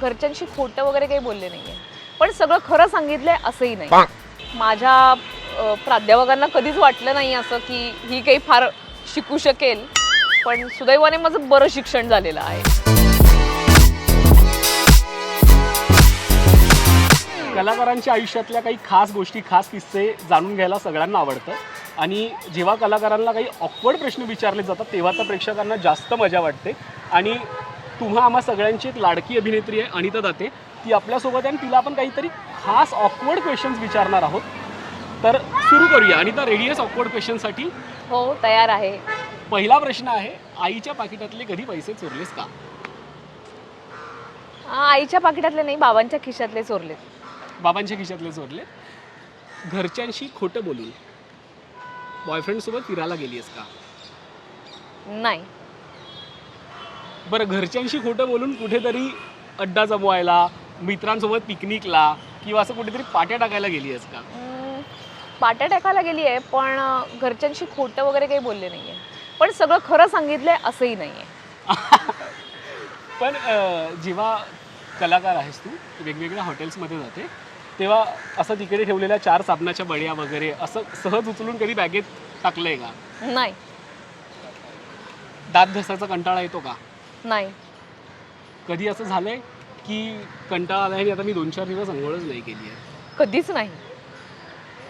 घरच्यांशी खोटं वगैरे काही बोलले नाहीये. पण सगळं खरं सांगितलंय असंही नाही. माझ्या प्राध्यापकांना कधीच वाटलं नाही असं की ही काही फार शिकू शकेल. पण सुदैवाने माझं बरं शिक्षण झालेलं आहे. कलाकारांच्या आयुष्यातल्या काही खास गोष्टी खास किस्से जाणून घ्यायला सगळ्यांना आवडतं. आणि जेव्हा कलाकारांना काही ऑकवर्ड प्रश्न विचारले जातात तेव्हा तर प्रेक्षकांना जास्त मजा वाटते. आणि तुम्हा आम्हा सगळ्यांची एक लाडकी अभिनेत्री आहे अनिता दाते. ती आपल्यासोबत आहे आणि तिला आपण काहीतरी खास ऑकवर्ड क्वेश्चन्स विचारणार आहोत. तर सुरू करूया. अनिता रेडी आहेस ऑकवर्ड क्वेश्चनसाठी हो तयार आहे. पहिला प्रश्न आहे आईच्या पाकिटातले कधी पैसे चोरलेस का? आईच्या पाकिटातले नाही बाबांच्या खिशातले चोरले. बाबांच्या खिशातले चोरले. घरच्यांशी खोटं बोलून. बॉयफ्रेंडसोबत फिरायला गेली आहेस का? नाही. बरं घरच्यांशी खोटं बोलून कुठेतरी अड्डा जमवायला मित्रांसोबत पिकनिकला किंवा असं कुठेतरी पाट्या टाकायला गेली आहेस का पाट्या टाकायला गेली आहे पण घरच्यांशी खोटं वगैरे काही बोलले नाहीये. पण सगळं खरं सांगितलंय असंही नाहीये. पण अं, जेव्हा कलाकार आहेस तू वेगवेगळ्या हॉटेल्समध्ये जाते तेव्हा असं तिकडे ठेवलेल्या चार साबणाच्या बड्या वगैरे असं सहज उचलून कधी बॅगेत टाकलंय का? नाही. दात घसायचा कंटाळा येतो का? नाही. कधी असं झालंय की कंटाळा आलाय आणि आता मी दोन चार दिवस अंघोळच नाही केली आहे? कधीच नाही.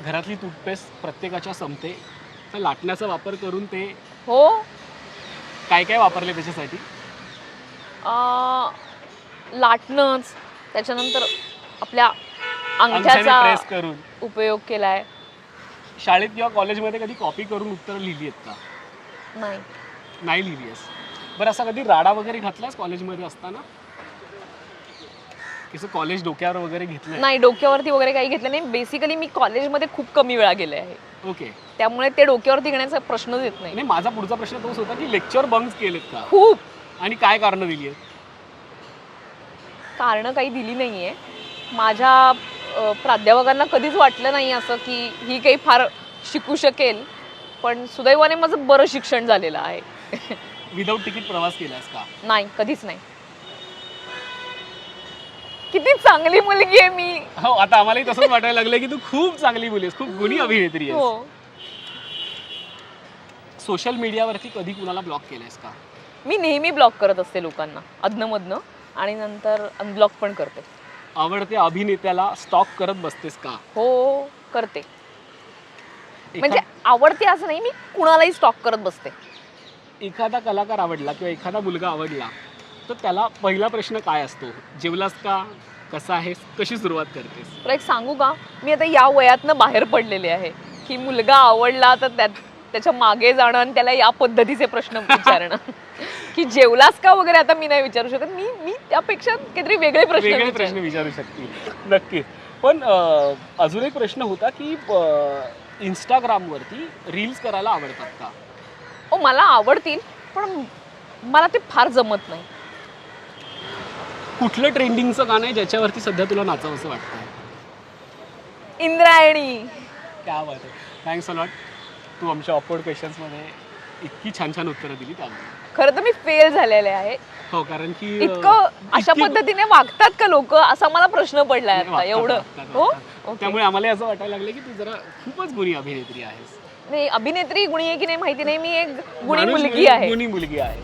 घरातली टूथपेस्ट प्रत्येकाच्या संपते. तर लाटण्याचा वापर करून ते हो. काय काय वापरले त्याच्यासाठी? अं, लाटणंच त्याच्यानंतर आपल्या अंगठ्याने अंगठ्याचा प्रेस करून. उपयोग केलाय. शाळेत किंवा कॉलेजमध्ये कधी कॉपी करून उत्तरं लिहिली आहेत का? नाही. नाही लिहिली आहेस? बरं असा कधी राडा वगैरे घातलास कॉलेजमध्ये असताना? कसं कॉलेज डोक्यावर वगैरे घेतलंय? नाही डोक्यावरती वगैरे काही घेतलं नाही. बेसिकली मी कॉलेजमध्ये खूप कमी वेळा गेले आहे. ओके. त्यामुळे ते डोक्यावरती घेण्याचा प्रश्नच येत नाही. नाही माझा पुढचा प्रश्न तोच होता की लेक्चर बंक्स केलेत का? खूप. आणि काय कारण दिली आहेत? कारणं काही दिली नाहीये. माझ्या अ, प्राध्यापकांना कधीच वाटलं नाही असं की ही काही फार शिकू शकेल. पण सुदैवाने माझं बरं शिक्षण झालेलं आहे. विदाऊट तिकीट प्रवास केलास का? नाही कधीच नाही. किती चांगली मुलगी आहे मी. हो आता आम्हालाही तसंच वाटायला लागलं की तू खूप चांगली मुली आहेस खूप गुणी अभिनेत्री आहेस. हो. सोशल मीडियावरती कधी कुणाला ब्लॉक केलंयस का? मी नेहमी ब्लॉक करत असते लोकांना अधनंमधनं. आणि नंतर अनब्लॉक पण करते. आवडत्या अभिनेत्याला स्टॉक करत बसतेस का? हो करते. एखा- म्हणजे आवडते असं नाही मी कुणालाही स्टॉक करत बसते. एखादा कलाकार आवडला किंवा एखादा मुलगा आवडला तर त्याला पहिला प्रश्न काय असतो? जेवलास का? कसा आहेस? कशी सुरुवात करतेस? तर एक सांगू का? मी आता या वयातनं बाहेर पडलेले आहे. की मुलगा आवडला तर त्यात त्याच्यामागे जाणं आणि त्याला या पद्धतीचे प्रश्न विचारणं. की जेवलास का वगैरे आता मी नाही विचारू शकत. मी मी त्यापेक्षा काहीतरी वेगळे प्रश्न वेगळे विचारेन. प्रश्न विचारू शकतील. नक्कीच. पण अं, अजून एक प्रश्न होता की इंस्टाग्रामवरती रील्स करायला आवडतात का? मला आवडतील पण मला ते फार जमत नाही. कुठलं ट्रेंडिंगचं गाणं आहे ज्याच्यावरती सध्या तुला नाचावंसं वाटतं इंद्रायणी. क्या बात आहे. थँक्स अलॉट तू आमच्या ऑकवर्ड क्वेश्चन्समध्ये इतकी छान छान उत्तरं दिली त्यामुळे खरं तर मी फेल झालेले आहे. हो कारण की अं, इतकं अशा इतकी- पद्धतीने वागतात का लोक? असा मला प्रश्न पडलाय नाही, आता वागतात, एवढं. वागतात, हो? वागतात. ओके. त्यामुळे आम्हाला असं वाटायला लागलं की तू जरा खूपच गुणी अभिनेत्री आहेस. नाही अभिनेत्री गुणी आहे की नाही माहिती नाही. मी एक गुणी माणूस मुलगी आहे. गुणी मुलगी आहे.